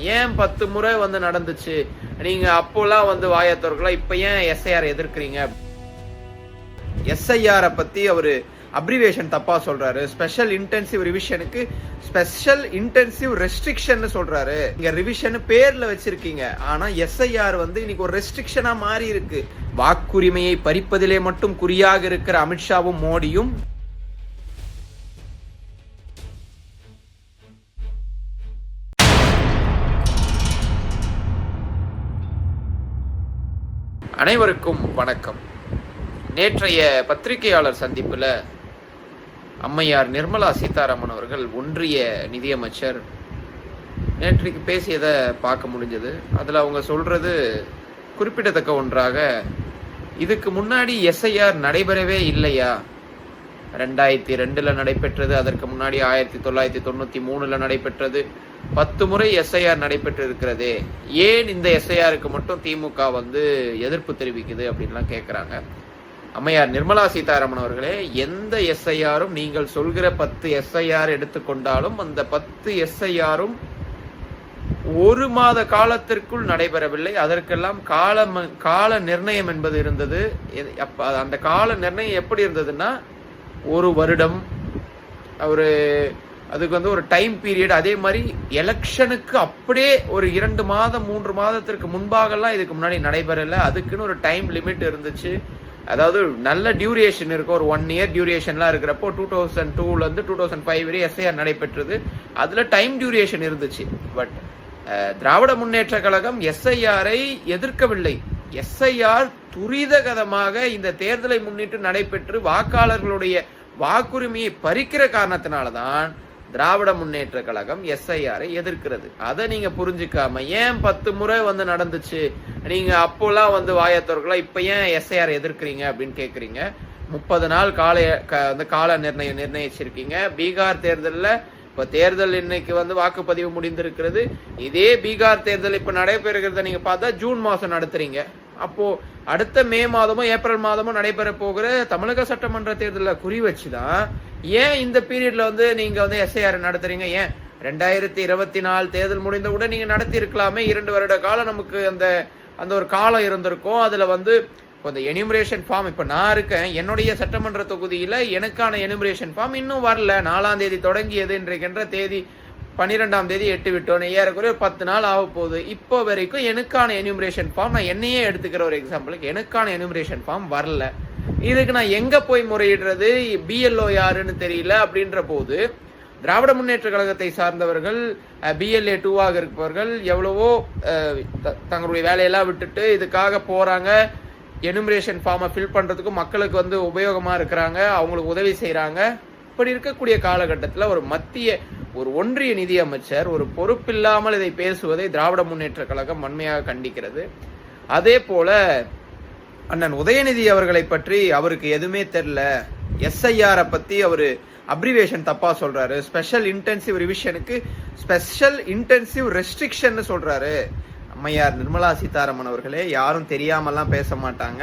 ஏன் பத்து முறை வந்து நடந்துச்சு? நீங்க அப்போலாம் வந்து வாயத்தவர்களா இப்ப ஏன் எஸ்ஐஆர் எதிர்க்கிறீங்க? எஸ்ஐஆரை பத்தி அவரு அப்ரிவேஷன் தப்பா சொல்றாரு. ஸ்பெஷல் இன்டென்சிவ் ரிவிஷனுக்கு ஸ்பெஷல் இன்டென்சிவ் ரெஸ்ட்ரிக்ஷன் சொல்றாரு. இங்க ரிவிஷன் பேர்ல வச்சிருக்கீங்க. ஆனா எஸ்ஐஆர் வந்து இன்னைக்கு ஒரு ரெஸ்ட்ரிக்ஷனா மாறி இருக்கு வாக்குரிமையை பறிப்பதிலே மட்டும் குறியாக இருக்கிற அமித்ஷாவும் மோடியும் அனைவருக்கும் வணக்கம். நேற்றைய பத்திரிகையாளர் சந்திப்பில் அம்மையார் நிர்மலா சீதாராமன் அவர்கள் ஒன்றிய நிதியமைச்சர் நேற்றைக்கு பேசியதை பார்க்க முடிஞ்சது. அதில் அவங்க சொல்கிறது குறிப்பிடத்தக்க ஒன்றாக இதுக்கு முன்னாடி எஸ்ஐஆர் நடைபெறவே இல்லையா? ரெண்டாயிரத்தி ரெண்டுல நடைபெற்றது அதற்கு முன்னாடி ஆயிரத்தி தொள்ளாயிரத்தி தொண்ணூத்தி மூணுல நடைபெற்றது. பத்து முறை எஸ்ஐஆர் நடைபெற்று இருக்கிறதே ஏன் இந்த எஸ்ஐஆருக்கு மட்டும் திமுக வந்து எதிர்ப்பு தெரிவிக்குது அப்படின்லாம் கேட்குறாங்க அம்மையார் நிர்மலா சீதாராமன் அவர்களே எந்த எஸ்ஐஆரும் நீங்கள் சொல்கிற பத்து எஸ்ஐஆர் எடுத்துக்கொண்டாலும் அந்த பத்து எஸ்ஐஆரும் ஒரு மாத காலத்திற்குள் நடைபெறவில்லை. அதற்கெல்லாம் கால கால நிர்ணயம் என்பது இருந்தது. எது- அந்த கால நிர்ணயம் எப்படி இருந்ததுன்னா ஒரு வருடம் ஒரு அதுக்கு வந்து ஒரு டைம் பீரியட் அதே மாதிரி எலெக்ஷனுக்கு அப்படியே ஒரு இரண்டு மாதம் மூன்று மாதத்திற்கு முன்பாகலாம் இதுக்கு முன்னாடி நடைபெறல. அதுக்குன்னு ஒரு டைம் லிமிட் இருந்துச்சு. அதாவது நல்ல டியூரேஷன் இருக்கும் ஒரு ஒன் இயர் டியூரேஷன்லாம் இருக்கிறப்போ டூ தௌசண்ட் டூலேருந்து டூ தௌசண்ட் ஃபைவ் வரை எஸ்ஐஆர் நடைபெற்றது. அதில் டைம் டியூரேஷன் இருந்துச்சு. பட் திராவிட முன்னேற்ற கழகம் எஸ்ஐஆரை எதிர்க்கவில்லை. எஸ்ஐஆர் துரிதகதமாக இந்த தேர்தலை முன்னிட்டு நடைபெற்று வாக்காளர்களுடைய வாக்குரிமையை பறிக்கிற காரணத்தினால தான் திராவிட முன்னேற்ற கழகம் எஸ்ஐஆரை எதிர்க்கிறது. அதை நீங்க புரிஞ்சுக்காம ஏன் பத்து முறை வந்து நடந்துச்சு? நீங்க அப்போலாம் வந்து வாயத்தவர்களா இப்ப ஏன் எஸ்ஐஆர் எதிர்க்கிறீங்க அப்படின்னு கேக்குறீங்க. முப்பது நாள் கால க- வந்து கால நிர்ணயம் நிர்ணயிச்சிருக்கீங்க. பீகார் தேர்தலில் இப்ப தேர்தல் இன்னைக்கு வந்து வாக்குப்பதிவு முடிந்திருக்கிறது. இதே பீகார் தேர்தல் இப்ப நடைபெறுகிறத நீங்க பார்த்தா ஜூன் மாசம் நடத்துறீங்க. அப்போது அடுத்த மே மாதமோ ஏப்ரல் மாதமோ நடைபெற போகிற தமிழக சட்டமன்ற தேர்தலில் குறி வச்சு தான் ஏன் இந்த பீரியடில் வந்து நீங்கள் வந்து எஸ்ஐஆர் நடத்துறீங்க? ஏன்? ரெண்டாயிரத்தி இருபத்தி நாலு தேர்தல் முடிந்தவுடன் நீங்கள் நடத்தி இருக்கலாமே இரண்டு வருட காலம் நமக்கு அந்த அந்த ஒரு காலம் இருந்திருக்கும். அதில் வந்து இப்போ இந்த எனிமரேஷன் ஃபார்ம் இப்போ நான் இருக்கேன். என்னுடைய சட்டமன்ற தொகுதியில் எனக்கான எனிமரேஷன் ஃபார்ம் இன்னும் வரல. நாலாம் தேதி தொடங்கியது என்றைக்கின்ற தேதி பன்னிரெண்டாம் தேதி எட்டு விட்டோன்னு ஏறக்குறைய பத்து நாள் ஆக போகுது. இப்போ வரைக்கும் எனக்கான எனிமரேஷன் ஃபார்ம் நான் என்னையே எடுத்துக்கிற ஒரு எக்ஸாம்பிளுக்கு எனக்கான எனிமரேஷன் ஃபார்ம் வரல. இதுக்கு நான் எங்க போய் முறையிடுறது? பிஎல்ஓ யாருன்னு தெரியல. அப்படின்ற போது திராவிட முன்னேற்ற கழகத்தை சார்ந்தவர்கள் பிஎல்ஏ டூவாக இருப்பவர்கள் எவ்வளவோ த- தங்களுடைய வேலையெல்லாம் விட்டுட்டு இதுக்காக போறாங்க. எனுமரேஷன் ஃபார்மை ஃபில் பண்றதுக்கும் மக்களுக்கு வந்து உபயோகமா இருக்கிறாங்க. அவங்களுக்கு உதவி செய்கிறாங்க இப்படி இருக்கக்கூடிய காலகட்டத்தில் ஒரு மத்திய ஒரு ஒன்றிய நிதி அமைச்சர் ஒரு பொறுப்பில்லாமல் இதை பேசுவதை திராவிட முன்னேற்ற கழகம் வன்மையாக கண்டிக்கிறது. அதே போல அண்ணன் உதயநிதி அவர்களை பற்றி அவருக்கு எதுவுமே தெரில எஸ்ஐஆரை பத்தி அவரு அப்ரிவேஷன் தப்பா சொல்றாரு. ஸ்பெஷல் இன்டென்சிவ் ரிவிஷனுக்கு ஸ்பெஷல் இன்டென்சிவ் ரெஸ்ட்ரிக்ஷன் சொல்றாரு. அம்மையார் நிர்மலா சீதாராமன் அவர்களே யாரும் தெரியாமலாம் பேச மாட்டாங்க.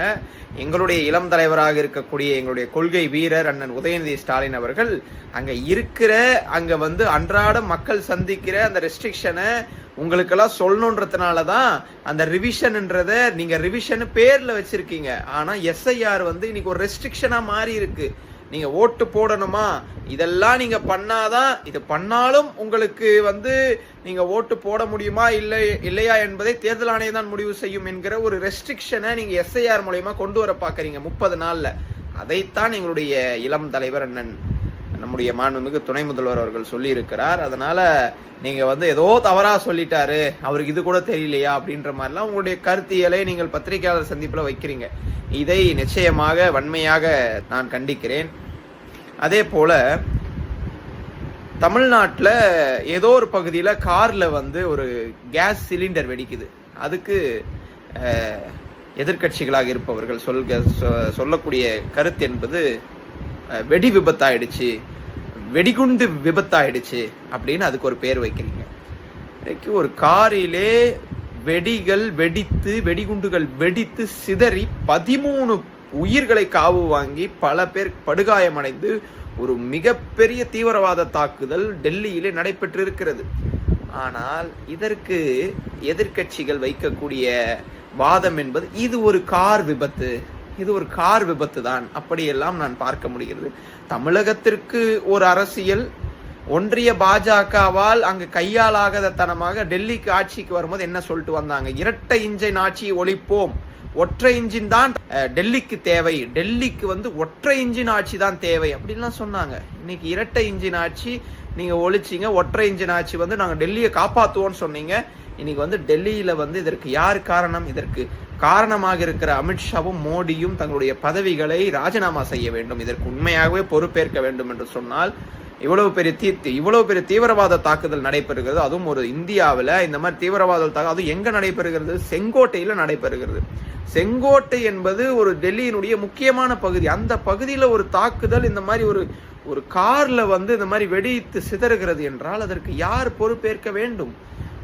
எங்களுடைய இளம் தலைவராக இருக்கக்கூடிய எங்களுடைய கொள்கை வீரர் அண்ணன் உதயநிதி ஸ்டாலின் அவர்கள் அங்க இருக்கிற அங்க வந்து அன்றாட மக்கள் சந்திக்கிற அந்த ரெஸ்ட்ரிக்ஷனை உங்களுக்கெல்லாம் சொல்லணுன்றதுனால தான் அந்த ரிவிஷன்ன்றத நீங்க ரிவிஷன் பேர்ல வச்சிருக்கீங்க. ஆனா எஸ்ஐஆர் வந்து இன்னைக்கு ஒரு ரெஸ்ட்ரிக்ஷனா மாறி இருக்கு நீங்க ஓட்டு போடணுமா? இதெல்லாம் நீங்க பண்ணாதான் இது பண்ணாலும் உங்களுக்கு வந்து நீங்க ஓட்டு போட முடியுமா இல்லை இல்லையா என்பதை தேர்தல் ஆணையம் தான் முடிவு செய்யும் என்கிற ஒரு ரெஸ்ட்ரிக்ஷனை நீங்க எஸ்ஐஆர் மூலயமா கொண்டு வர பாக்குறீங்க முப்பது நாள்ல. அதைத்தான் எங்களுடைய இளம் தலைவர் அண்ணன் நம்முடைய மாண்புமிகு துணை முதல்வர் அவர்கள் சொல்லி இருக்கிறார் அதனால நீங்க வந்து ஏதோ தவறா சொல்லிட்டாரு அவருக்கு இது கூட தெரியலையா அப்படின்ற மாதிரிலாம் உங்களுடைய கருத்தியலை நீங்கள் பத்திரிகையாளர் சந்திப்புல வைக்கிறீங்க. இதை நிச்சயமாக வன்மையாக நான் கண்டிக்கிறேன். அதே போல தமிழ்நாட்டில் ஏதோ ஒரு பகுதியில் காரில் வந்து ஒரு கேஸ் சிலிண்டர் வெடிக்குது. அதுக்கு எதிர்கட்சிகளாக எதிர்க்கட்சிகளாக இருப்பவர்கள் சொல்க சொ- சொல்லக்கூடிய கருத்து என்பது வெடி விபத்தாயிடுச்சு வெடிகுண்டு விபத்தாயிடுச்சு அப்படின்னு அதுக்கு ஒரு பேர் வைக்கிறீங்க. இன்னைக்கு ஒரு காரிலே வெடிகள் வெடித்து வெடிகுண்டுகள் வெடித்து சிதறி பதிமூணு உயிர்களை காவு வாங்கி பல பேர் படுகாயமடைந்து ஒரு மிகப்பெரிய தீவிரவாத தாக்குதல் டெல்லியிலே நடைபெற்றிருக்கிறது. ஆனால் இதற்கு எதிர்க்கட்சிகள் வைக்கக்கூடிய வாதம் என்பது இது ஒரு கார் விபத்து இது ஒரு கார் விபத்து தான் அப்படியெல்லாம் நான் பார்க்க முடிகிறது. தமிழகத்திற்கு ஒரு அரசியல் ஒன்றிய பாஜகவால் அங்கு கையாலாகாத தனமாக டெல்லிக்கு ஆட்சிக்கு வரும்போது என்ன சொல்லிட்டு வந்தாங்க? இரட்டை இன்ஜின் ஆட்சியை ஒழிப்போம். ஒற்றை இன்ஜின் தான் டெல்லிக்கு தேவை. டெல்லிக்கு வந்து ஒற்றை இன்ஜின் ஆட்சி தான் தேவை. அப்படின்லாம் சொன்னாங்க. இன்னைக்கு இரட்டை இன்ஜின் ஆட்சி நீங்க ஒழிச்சிங்க ஒற்றை இன்ஜின் ஆட்சி வந்து நாங்கள் டெல்லியை காப்பாத்துவோம்னு சொன்னீங்க. இன்னைக்கு வந்து டெல்லியில வந்து இதற்கு யார் காரணம்? இதற்கு காரணமாக இருக்கிற அமித்ஷாவும் மோடியும் தங்களுடைய பதவிகளை ராஜினாமா செய்ய வேண்டும். இதற்கு உண்மையாகவே பொறுப்பேற்க வேண்டும் என்று சொன்னால் இவ்வளவு பெரிய தீ இவ்வளவு பெரிய தீவிரவாத தாக்குதல் நடைபெறுகிறது. அதுவும் ஒரு இந்தியாவில் இந்த மாதிரி தீவிரவாத தாக்குதல் அதுவும் எங்கே நடைபெறுகிறது? செங்கோட்டையில் நடைபெறுகிறது. செங்கோட்டை என்பது ஒரு டெல்லியினுடைய முக்கியமான பகுதி. அந்த பகுதியில் ஒரு தாக்குதல் இந்த மாதிரி ஒரு ஒரு காரில் வந்து இந்த மாதிரி வெடித்து சிதறுகிறது என்றால் அதற்கு யார் பொறுப்பேற்க வேண்டும்?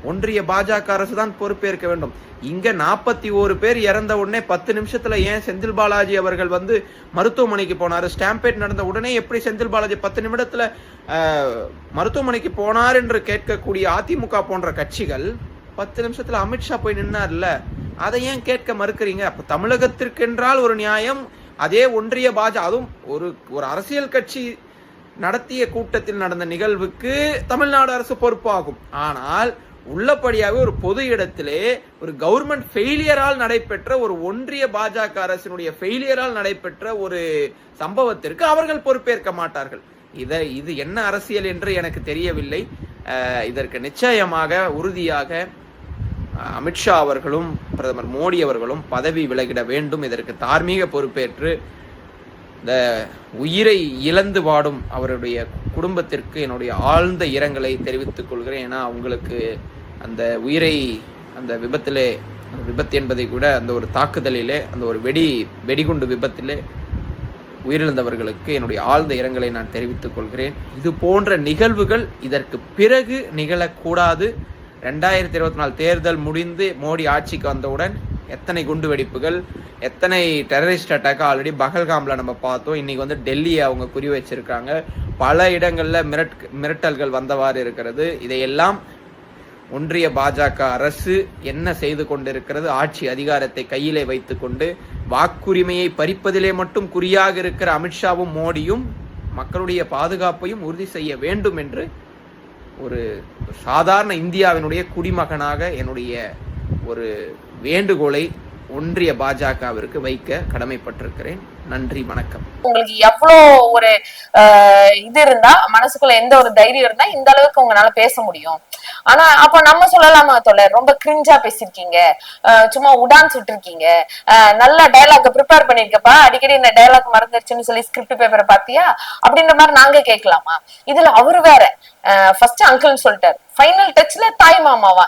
ஒன்றிய பாஜக அரசு தான் பொறுப்பேற்க வேண்டும். இங்க நாற்பத்தி ஓரு பேர் இறந்த உடனே பத்து நிமிஷத்துல ஏன் செந்தில் பாலாஜி அவர்கள் வந்து மருத்துவமனைக்கு போனார்? ஸ்டாம்பேட் நடந்த உடனே எப்படி செந்தில் பாலாஜி பத்து நிமிடத்துல மருத்துவமனைக்கு போனார் என்று கேட்கக்கூடிய அதிமுக போன்ற கட்சிகள் பத்து நிமிஷத்துல அமித்ஷா போய் நின்னார்ல அதை ஏன் கேட்க மறுக்கிறீங்க? அப்ப தமிழகத்திற்கென்றால் ஒரு நியாயம் அதே ஒன்றிய பாஜக அதுவும் ஒரு ஒரு அரசியல் கட்சி நடத்திய கூட்டத்தில் நடந்த நிகழ்வுக்கு தமிழ்நாடு அரசு பொறுப்பாகும். ஆனால் உள்ளபடியாகவே ஒரு பொது இடத்திலே ஒரு கவர்மெண்ட் ஃபெயிலியரால் நடைபெற்ற ஒரு ஒன்றிய பாஜக அரசினுடைய ஃபெயிலியரால் நடைபெற்ற ஒரு சம்பவத்திற்கு அவர்கள் பொறுப்பேற்க மாட்டார்கள். இதை இது என்ன அரசியல் என்று எனக்கு தெரியவில்லை. இதற்கு நிச்சயமாக உறுதியாக அமித்ஷா அவர்களும் பிரதமர் மோடி அவர்களும் பதவி விலகிட வேண்டும். இதற்கு தார்மீக பொறுப்பேற்று இந்த உயிரை இழந்து வாடும் அவருடைய குடும்பத்திற்கு என்னுடைய ஆழ்ந்த இரங்கலை தெரிவித்துக் கொள்கிறேன். ஏன்னா அவங்களுக்கு அந்த உயிரை அந்த விபத்திலே அந்த விபத்து என்பதை கூட அந்த ஒரு தாக்குதலிலே அந்த ஒரு வெடி வெடிகுண்டு விபத்திலே உயிரிழந்தவர்களுக்கு என்னுடைய ஆழ்ந்த இரங்கலை நான் தெரிவித்துக் கொள்கிறேன். இது போன்ற நிகழ்வுகள் இதற்கு பிறகு நிகழக்கூடாது. ரெண்டாயிரத்தி இருபத்தி நாலு தேர்தல் முடிந்து மோடி ஆட்சிக்கு வந்தவுடன் எத்தனை குண்டு வெடிப்புகள் எத்தனை டெரரிஸ்ட் அட்டாக் ஆல்ரெடி பகல்காம்ல நம்ம பார்த்தோம். இன்னைக்கு வந்து டெல்லியை அவங்க குறி வச்சிருக்காங்க. பல இடங்கள்ல மிரட் மிரட்டல்கள் வந்தவாறு இருக்கிறது. இதையெல்லாம் ஒன்றிய பாஜக அரசு என்ன செய்து கொண்டிருக்கிறது? ஆட்சி அதிகாரத்தை கையிலே வைத்துக்கொண்டு வாக்குரிமையை பறிப்பதிலே மட்டும் குறியாக இருக்கிற அமித்ஷாவும் மோடியும் மக்களுடைய பாதுகாப்பையும் உறுதி செய்ய வேண்டும் என்று ஒரு சாதாரண இந்தியாவினுடைய குடிமகனாக என்னுடைய ஒரு வேண்டுகோளை ஒன்றிய பாஜகவிற்கு வைக்க கடமைப்பட்டிருக்கிறேன். நன்றி வணக்கம். உங்களுக்கு எவ்வளவு ஒரு ஆஹ், இது இருந்தா மனசுக்குள்ள எந்த ஒரு தைரியம் இருந்தா இந்த அளவுக்கு உங்களால பேச முடியும். ஆனா அப்ப நம்ம சொல்லலாமா தோழர்? ரொம்ப கிரிஞ்சா பேசிருக்கீங்க சும்மா உடான் சுட்டிருக்கீங்க. நல்ல டயலாக் ப்ரிப்பேர் பண்ணிருக்கப்பா. அடிக்கடி இந்த டயலாக் மறந்துருச்சுன்னு சொல்லி ஸ்கிரிப்ட் பேப்பரை பாத்தியா? அப்படின்ற மாதிரி நாங்க கேட்கலாமா? இதுல அவரு வேற. ஃபர்ஸ்ட் அங்கிள்னு சொல்லிட்டாரு. ஃபைனல் டச்ல தாய் மாமாவா?